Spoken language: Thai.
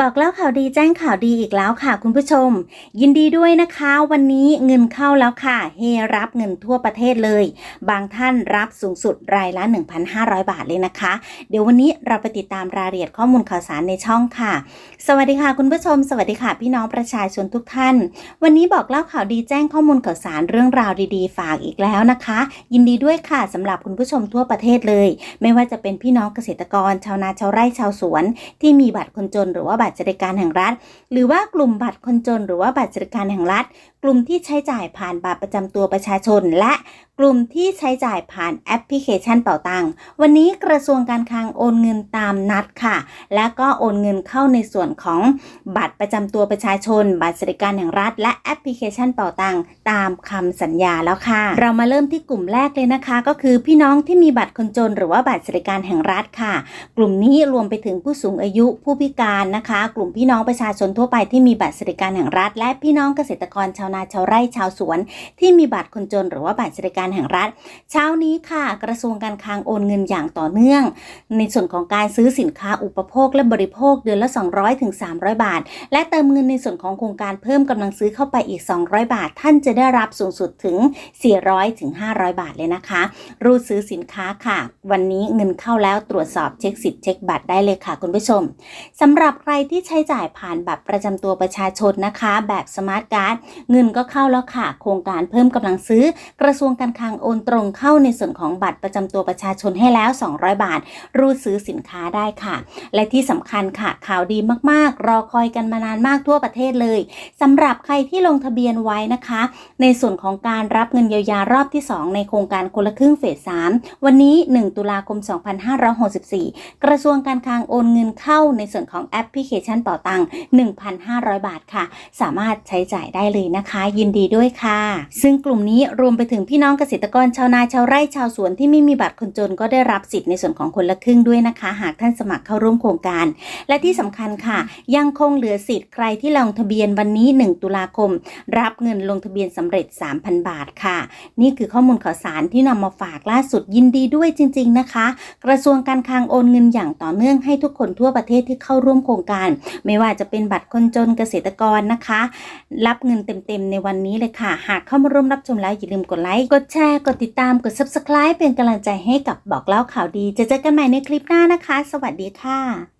บอกแล้วข่าวดีแจ้งข่าวดีอีกแล้วค่ะ คุณผู้ชม ยินดีด้วยนะคะ วันนี้เงินเข้าแล้วค่ะ เฮรับเงินทั่วประเทศเลย บางท่านรับสูงสุดรายละ 1,500 บาทเลยนะคะ เดี๋ยววันนี้เราไปติดตามรายละเอียดข้อมูลข่าวสารในช่องค่ะ สวัสดีค่ะ คุณผู้ชม สวัสดีค่ะ พี่น้องประชาชนทุกท่าน วันนี้บอกเล่าข่าวดีแจ้งข้อมูลข่าวสารเรื่องราวดีๆ ฝากอีกแล้วนะคะ ยินดีด้วยค่ะสำหรับคุณผู้ชมทั่วประเทศเลย ไม่ว่าจะเป็นพี่น้องเกษตรกร ชาวนาชาวไร่ชาวสวน ที่มีบัตรคนจนหรือว่าบัตรสวัสดิการแห่งรัฐ หรือว่ากลุ่มบัตรคนจน หรือว่าบัตรสวัสดิการแห่งรัฐ กลุ่มที่ใช้จ่ายผ่านบัตรประจำตัวประชาชน และ ลุ่มที่ใช้จ่ายผ่านแอปพลิเคชันเป๋าตังค์วันนี้กระทรวงการคลังโอนเงินตามนัดค่ะ และก็โอนเงินเข้าในส่วนของบัตรประจำตัวประชาชน บัตรสวัสดิการแห่งรัฐ และแอปพลิเคชันเป๋าตังค์ตามคำสัญญาแล้วค่ะ เรามาเริ่มที่กลุ่มแรกเลยนะคะ ก็คือพี่น้องที่มีบัตรคนจน หรือว่าบัตรสวัสดิการแห่งรัฐค่ะ กลุ่มนี้รวมไปถึงผู้สูงอายุผู้พิการนะคะ กลุ่มพี่น้องประชาชนทั่วไปที่มีบัตรสวัสดิการแห่งรัฐ และพี่น้องเกษตรกรชาวนาชาวไร่ชาวสวน ที่มีบัตรคนจน หรือว่าบัตรสวัสดิการแห่งรัฐ เช้านี้ค่ะ กระทรวงการคลังโอนเงินอย่างต่อเนื่อง ในส่วนของการซื้อสินค้าอุปโภคและบริโภคเดือนละ 200ถึง300 บาท และเติมเงินในส่วนของโครงการเพิ่มกำลังซื้อเข้าไปอีก 200 บาท ท่านจะได้รับสูงสุดถึง 400ถึง500 บาทเลยนะคะ รูดซื้อสินค้าค่ะ วันนี้เงินเข้าแล้วตรวจสอบเช็คสิทธิ์เช็คบัตรได้เลยค่ะคุณผู้ชมสำหรับใครที่ใช้จ่ายผ่านบัตรประจำตัวประชาชนนะคะ แบบสมาร์ทการ์ดเงินก็เข้าแล้วค่ะ โครงการเพิ่มกำลังซื้อกระทรวงการคลังโอนตรงเข้าในส่วนของบัตรประจำตัวประชาชนให้แล้ว 200 บาท รูดซื้อสินค้าได้ค่ะ และที่สำคัญค่ะ ข่าวดีมากๆ รอคอยกันมานานมากทั่วประเทศเลยสำหรับใครที่ลงทะเบียนไว้นะคะ ในส่วนของการรับเงินเยียวยารอบที่ 2 ในโครงการคนละครึ่งเฟส 3 วันนี้ 1 ตุลาคม 2564 กระทรวงการคลังโอนเงินเข้าในส่วนของแอปพลิเคชันเป่าตังค์1,500 บาทค่ะ สามารถใช้จ่ายได้เลยนะคะ ยินดีด้วยค่ะ ซึ่งกลุ่มนี้รวมไปถึงพี่น้องเกษตรกรชาวนาชาวไร่ชาวสวนที่ไม่มีบัตรคนจนก็ได้รับสิทธิ์ในส่วนของคนละครึ่งด้วยนะคะ หากท่านสมัครเข้าร่วมโครงการ และที่สำคัญค่ะ ยังคงเหลือสิทธิ์ใครที่ลงทะเบียนวันนี้ 1 ตุลาคม รับเงินลงทะเบียนสำเร็จ 3,000 บาทค่ะ นี่คือข้อมูลข่าวสารที่นำมาฝากล่าสุดยินดีด้วยจริง ๆนะคะ กระทรวงการคลังโอนเงินอย่างต่อเนื่องให้ทุกคนทั่วประเทศที่เข้าร่วมโครงการ ไม่ว่าจะเป็นบัตรคนจนเกษตรกรนะคะ รับเงินเต็มๆในวันนี้เลยค่ะ หากเข้ามาร่วมรับชมแล้วอย่าลืมกดไลค์กดแชร์ กดติดตาม กด subscribe เป็นกำลังใจให้กับบอกเล่าข่าวดี จะเจอกันใหม่ในคลิปหน้านะคะ สวัสดีค่ะ